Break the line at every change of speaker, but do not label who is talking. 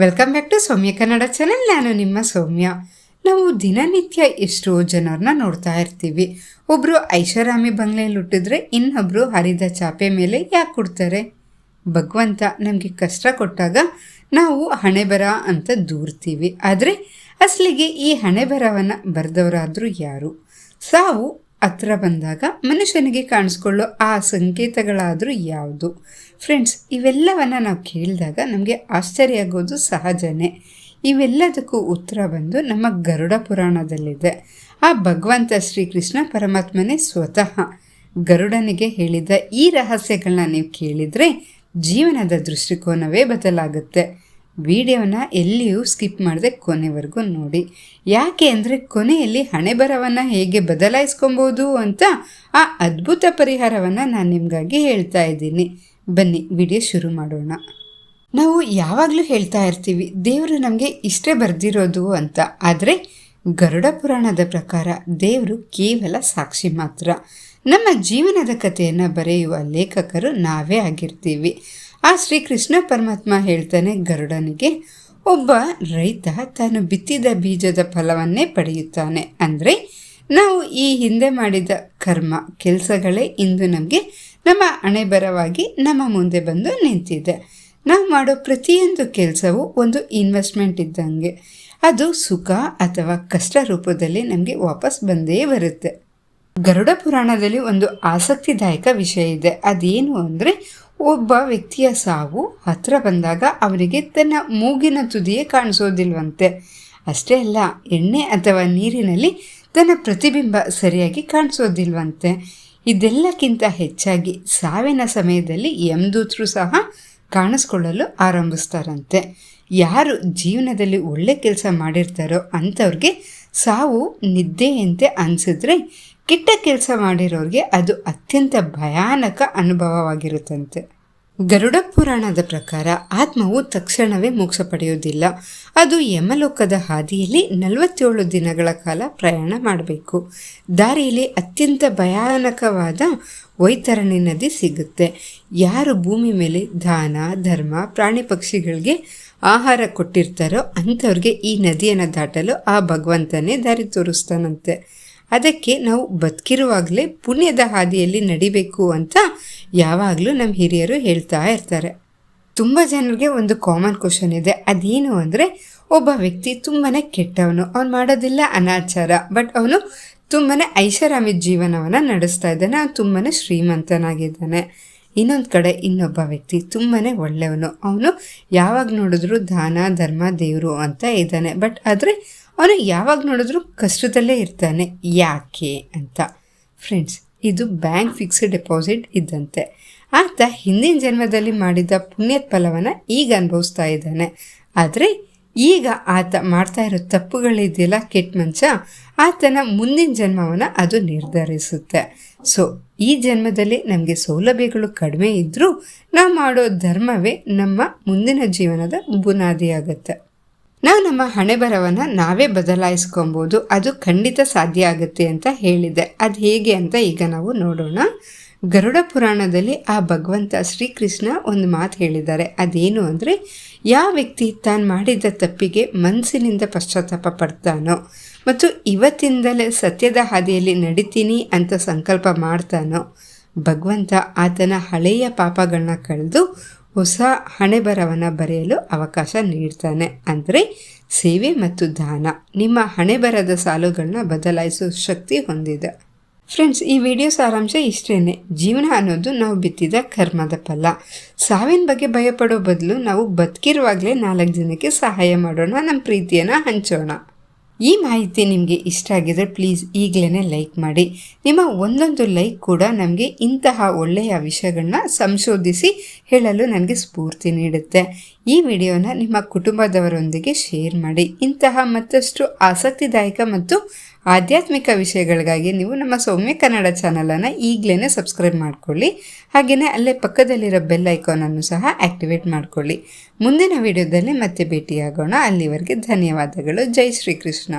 Welcome back to Soumya Kannada channel ನಾನು ನಿಮ್ಮ ಸೌಮ್ಯ. ನಾವು ದಿನನಿತ್ಯ ಎಷ್ಟೋ ಜನರನ್ನ ನೋಡ್ತಾ ಇರ್ತೀವಿ. ಒಬ್ಬರು ಐಷಾರಾಮಿ ಬಂಗ್ಲೆಯಲ್ಲಿ ಹುಟ್ಟಿದ್ರೆ ಇನ್ನೊಬ್ಬರು ಹರಿದ ಚಾಪೆ ಮೇಲೆ ಯಾಕೆ ಕೊಡ್ತಾರೆ ಭಗವಂತ ನಮಗೆ ಕಷ್ಟ ಕೊಟ್ಟಾಗ ನಾವು ಹಣೆ ಬರ ಅಂತ ದೂರ್ತೀವಿ. ಆದರೆ, ಅಸಲಿಗೆ ಈ ಹಣೆ ಬರವನ್ನು ಬರೆದವರಾದರೂ ಯಾರು? ಸಾವು ಹತ್ರ ಬಂದಾಗ ಮನುಷ್ಯನಿಗೆ ಕಾಣಿಸ್ಕೊಳ್ಳೋ ಆ ಸಂಕೇತಗಳಾದರೂ ಯಾವುದು? ಫ್ರೆಂಡ್ಸ್ ಇವೆಲ್ಲವನ್ನು ನಾವು ಕೇಳಿದಾಗ ನಮಗೆ ಆಶ್ಚರ್ಯ ಆಗೋದು ಸಹಜನೇ. ಇವೆಲ್ಲದಕ್ಕೂ ಉತ್ತರ ಬಂದು ನಮ್ಮ ಗರುಡ ಪುರಾಣದಲ್ಲಿದೆ. ಆ ಭಗವಂತ ಶ್ರೀಕೃಷ್ಣ ಪರಮಾತ್ಮನೇ ಸ್ವತಃ. ಗರುಡನಿಗೆ ಹೇಳಿದ ಈ ರಹಸ್ಯಗಳನ್ನ ನೀವು ಕೇಳಿದರೆ ಜೀವನದ ದೃಷ್ಟಿಕೋನವೇ ಬದಲಾಗುತ್ತೆ. ವಿಡಿಯೋನ ಎಲ್ಲಿಯೂ ಸ್ಕಿಪ್ ಮಾಡದೆ ಕೊನೆವರೆಗೂ ನೋಡಿ. ಯಾಕೆ ಅಂದರೆ ಕೊನೆಯಲ್ಲಿ ಹಣೆ ಬರವನ್ನು ಹೇಗೆ ಬದಲಾಯಿಸ್ಕೊಬೋದು ಅಂತ ಆ ಅದ್ಭುತ ಪರಿಹಾರವನ್ನು ನಾನು ನಿಮಗಾಗಿ ಹೇಳ್ತಾ ಇದ್ದೀನಿ. ಬನ್ನಿ, ವಿಡಿಯೋ ಶುರು ಮಾಡೋಣ. ನಾವು ಯಾವಾಗಲೂ ಹೇಳ್ತಾ ಇರ್ತೀವಿ, ದೇವರು ನಮಗೆ ಇಷ್ಟೇ ಬರೆದಿರೋದು ಅಂತ. ಆದರೆ, ಗರುಡ ಪುರಾಣದ ಪ್ರಕಾರ ದೇವರು ಕೇವಲ ಸಾಕ್ಷಿ ಮಾತ್ರ. ನಮ್ಮ ಜೀವನದ ಕಥೆಯನ್ನು ಬರೆಯುವ ಲೇಖಕರು ನಾವೇ ಆಗಿರ್ತೀವಿ. ಆ ಶ್ರೀಕೃಷ್ಣ ಪರಮಾತ್ಮ ಹೇಳ್ತಾನೆ ಗರುಡನಿಗೆ, ಒಬ್ಬ ರೈತ ತಾನು ಬಿತ್ತಿದ ಬೀಜದ ಫಲವನ್ನೇ ಪಡೆಯುತ್ತಾನೆ. ಅಂದರೆ, ನಾವು ಈ ಹಿಂದೆ ಮಾಡಿದ ಕರ್ಮ, ಕೆಲಸಗಳೇ ಇಂದು ನಮಗೆ ನಮ್ಮ ಅಣೆಬರವಾಗಿ ನಮ್ಮ ಮುಂದೆ ಬಂದು ನಿಂತಿದೆ. ನಾವು ಮಾಡೋ ಪ್ರತಿಯೊಂದು ಕೆಲಸವೂ ಒಂದು ಇನ್ವೆಸ್ಟ್ಮೆಂಟ್ ಇದ್ದಂಗೆ. ಅದು ಸುಖ ಅಥವಾ ಕಷ್ಟ ರೂಪದಲ್ಲಿ ನಮಗೆ ವಾಪಸ್ ಬಂದೇ ಬರುತ್ತೆ. ಗರುಡ ಪುರಾಣದಲ್ಲಿ ಒಂದು ಆಸಕ್ತಿದಾಯಕ ವಿಷಯ ಇದೆ. ಅದೇನು ಅಂದರೆ ಒಬ್ಬ ವ್ಯಕ್ತಿಯ ಸಾವು ಹತ್ರ ಬಂದಾಗ ಅವರಿಗೆ ತನ್ನ ಮೂಗಿನ ತುದಿಯೇ ಕಾಣಿಸೋದಿಲ್ವಂತೆ. ಅಷ್ಟೇ ಅಲ್ಲ, ಎಣ್ಣೆ ಅಥವಾ ನೀರಿನಲ್ಲಿ ತನ್ನ ಪ್ರತಿಬಿಂಬ ಸರಿಯಾಗಿ ಕಾಣಿಸೋದಿಲ್ವಂತೆ. ಇದೆಲ್ಲಕ್ಕಿಂತ ಹೆಚ್ಚಾಗಿ ಸಾವಿನ ಸಮಯದಲ್ಲಿ ಯಮದೂತರು ಸಹ ಕಾಣಿಸ್ಕೊಳ್ಳಲು ಆರಂಭಿಸ್ತಾರಂತೆ. ಯಾರು ಜೀವನದಲ್ಲಿ ಒಳ್ಳೆ ಕೆಲಸ ಮಾಡಿರ್ತಾರೋ ಅಂಥವ್ರಿಗೆ ಸಾವು ನಿದ್ದೆಯಂತೆ ಅನಿಸಿದ್ರೆ ಕೆಟ್ಟ ಕೆಲಸ ಮಾಡಿರೋರಿಗೆ ಅದು ಅತ್ಯಂತ ಭಯಾನಕ ಅನುಭವವಾಗಿರುತ್ತಂತೆ. ಗರುಡ ಪುರಾಣದ ಪ್ರಕಾರ ಆತ್ಮವು ತಕ್ಷಣವೇ ಮೋಕ್ಷ ಪಡೆಯುವುದಿಲ್ಲ. ಅದು ಯಮಲೋಕದ ಹಾದಿಯಲ್ಲಿ ನಲವತ್ತೇಳು ದಿನಗಳ ಕಾಲ ಪ್ರಯಾಣ ಮಾಡಬೇಕು. ದಾರಿಯಲ್ಲಿ ಅತ್ಯಂತ ಭಯಾನಕವಾದ ವೈತರಣಿ ನದಿ ಸಿಗುತ್ತೆ. ಯಾರು ಭೂಮಿ ಮೇಲೆ ದಾನ, ಧರ್ಮ, ಪ್ರಾಣಿ ಪಕ್ಷಿಗಳಿಗೆ ಆಹಾರ ಕೊಟ್ಟಿರ್ತಾರೋ ಅಂಥವ್ರಿಗೆ ಈ ನದಿಯನ್ನು ದಾಟಲು ಆ ಭಗವಂತನೇ ದಾರಿ ತೋರಿಸ್ತಾನಂತೆ. ಅದಕ್ಕೆ ನಾವು ಬದುಕಿರುವಾಗಲೇ ಪುಣ್ಯದ ಹಾದಿಯಲ್ಲಿ ನಡಿಬೇಕು ಅಂತ ಯಾವಾಗಲೂ ನಮ್ಮ ಹಿರಿಯರು ಹೇಳ್ತಾ ಇರ್ತಾರೆ. ತುಂಬ ಜನರಿಗೆ ಒಂದು ಕಾಮನ್ ಕ್ವಶನ್ ಇದೆ. ಅದೇನು ಅಂದರೆ, ಒಬ್ಬ ವ್ಯಕ್ತಿ ತುಂಬಾ ಕೆಟ್ಟವನು. ಅವ್ನು ಮಾಡೋದಿಲ್ಲ ಅನಾಚಾರ. ಬಟ್ ಅವನು ತುಂಬಾ ಐಷಾರಾಮಿ ಜೀವನವನ್ನು ನಡೆಸ್ತಾ ಇದ್ದಾನೆ. ಅವನು ತುಂಬಾ ಶ್ರೀಮಂತನಾಗಿದ್ದಾನೆ. ಇನ್ನೊಂದು ಕಡೆ ಇನ್ನೊಬ್ಬ ವ್ಯಕ್ತಿ ತುಂಬಾ ಒಳ್ಳೆಯವನು. ಅವನು ಯಾವಾಗ ನೋಡಿದ್ರು ದಾನ, ಧರ್ಮ, ದೇವರು ಅಂತ ಇದ್ದಾನೆ. ಬಟ್ ಆದರೆ ಅವನು ಯಾವಾಗ ನೋಡಿದ್ರು ಕಷ್ಟದಲ್ಲೇ ಇರ್ತಾನೆ. ಯಾಕೆ ಅಂತ. ಫ್ರೆಂಡ್ಸ್ ಇದು ಬ್ಯಾಂಕ್ ಫಿಕ್ಸ್ಡ್ ಡೆಪಾಸಿಟ್ ಇದ್ದಂತೆ. ಆತ ಹಿಂದಿನ ಜನ್ಮದಲ್ಲಿ ಮಾಡಿದ ಪುಣ್ಯದ ಫಲವನ್ನು ಈಗ ಅನುಭವಿಸ್ತಾ ಇದ್ದಾನೆ. ಆದರೆ ಈಗ ಆತ ಮಾಡ್ತಾ ಇರೋ ತಪ್ಪುಗಳಿದೆಯಲ್ಲ ಕೆಟ್ಟ ಮಂಚ, ಆತನ ಮುಂದಿನ ಜನ್ಮವನ್ನು ಅದು ನಿರ್ಧರಿಸುತ್ತೆ. ಸೊ ಈ ಜನ್ಮದಲ್ಲಿ ನಮಗೆ ಸೌಲಭ್ಯಗಳು ಕಡಿಮೆ ಇದ್ದರೂ ನಾವು ಮಾಡೋ ಧರ್ಮವೇ ನಮ್ಮ ಮುಂದಿನ ಜೀವನದ ಬುನಾದಿ ಆಗುತ್ತೆ ನಾವು ನಮ್ಮ ಹಣೆ ಬರವನ್ನು ನಾವೇ ಬದಲಾಯಿಸ್ಕೊಬೋದು. ಅದು ಖಂಡಿತ ಸಾಧ್ಯ ಆಗುತ್ತೆ ಅಂತ ಹೇಳಿದೆ. ಅದು ಹೇಗೆ ಅಂತ ಈಗ ನಾವು ನೋಡೋಣ. ಗರುಡ ಪುರಾಣದಲ್ಲಿ ಆ ಭಗವಂತ ಶ್ರೀಕೃಷ್ಣ ಒಂದು ಮಾತು ಹೇಳಿದ್ದಾರೆ. ಅದೇನು ಅಂದರೆ, ಯಾವ ವ್ಯಕ್ತಿ ತಾನು ಮಾಡಿದ ತಪ್ಪಿಗೆ ಮನಸ್ಸಿನಿಂದ ಪಶ್ಚಾತ್ತಾಪ ಪಡ್ತಾನೋ ಮತ್ತು ಇವತ್ತಿಂದಲೇ ಸತ್ಯದ ಹಾದಿಯಲ್ಲಿ ನಡೀತೀನಿ ಅಂತ ಸಂಕಲ್ಪ ಮಾಡ್ತಾನೋ, ಭಗವಂತ ಆತನ ಹಳೆಯ ಪಾಪಗಳನ್ನ ಕಳೆದು ಹೊಸ ಹಣೆಬರವನ್ನು ಬರೆಯಲು ಅವಕಾಶ ನೀಡ್ತಾನೆ. ಅಂದರೆ ಸೇವೆ ಮತ್ತು ದಾನ. ನಿಮ್ಮ ಹಣೆ ಬರದ ಸಾಲುಗಳನ್ನ ಬದಲಾಯಿಸೋ ಶಕ್ತಿ ಹೊಂದಿದೆ. ಫ್ರೆಂಡ್ಸ್ ಈ ವಿಡಿಯೋ ಸಾರಾಂಶ ಇಷ್ಟೇ ಜೀವನ ಅನ್ನೋದು ನಾವು ಬಿತ್ತಿದ ಕರ್ಮದ ಫಲ. ಸಾವಿನ ಬಗ್ಗೆ ಭಯಪಡೋ ಬದಲು ನಾವು ಬದುಕಿರುವಾಗಲೇ ನಾಲ್ಕು ಜನಕ್ಕೆ ಸಹಾಯ ಮಾಡೋಣ ನಮ್ಮ ಪ್ರೀತಿಯನ್ನು ಹಂಚೋಣ. ಈ ಮಾಹಿತಿ ನಿಮಗೆ ಇಷ್ಟ ಆಗಿದ್ರೆ ಪ್ಲೀಸ್ ಈಗಲೇ ಲೈಕ್ ಮಾಡಿ. ನಿಮ್ಮ ಒಂದೊಂದು ಲೈಕ್ ಕೂಡ ನಮಗೆ ಇಂತಹ ಒಳ್ಳೆಯ ವಿಷಯಗಳನ್ನ ಸಂಶೋಧಿಸಿ ಹೇಳಲು ನನಗೆ ಸ್ಫೂರ್ತಿ ನೀಡುತ್ತೆ. ಈ ವಿಡಿಯೋನ ನಿಮ್ಮ ಕುಟುಂಬದವರೊಂದಿಗೆ ಶೇರ್ ಮಾಡಿ. ಇಂತಹ ಮತ್ತಷ್ಟು ಆಸಕ್ತಿದಾಯಕ ಮತ್ತು ಆಧ್ಯಾತ್ಮಿಕ ವಿಷಯಗಳಿಗಾಗಿ ನೀವು ನಮ್ಮ ಸೌಮ್ಯ ಕನ್ನಡ ಚಾನಲನ್ನು ಈಗಲೇ ಸಬ್ಸ್ಕ್ರೈಬ್ ಮಾಡಿಕೊಳ್ಳಿ. ಹಾಗೆಯೇ ಅಲ್ಲೇ ಪಕ್ಕದಲ್ಲಿರೋ ಬೆಲ್ ಐಕಾನನ್ನು ಸಹ ಆ್ಯಕ್ಟಿವೇಟ್ ಮಾಡಿಕೊಳ್ಳಿ. ಮುಂದಿನ ವಿಡಿಯೋದಲ್ಲಿ ಮತ್ತೆ ಭೇಟಿಯಾಗೋಣ. ಅಲ್ಲಿವರೆಗೆ ಧನ್ಯವಾದಗಳು. ಜೈ ಶ್ರೀಕೃಷ್ಣ.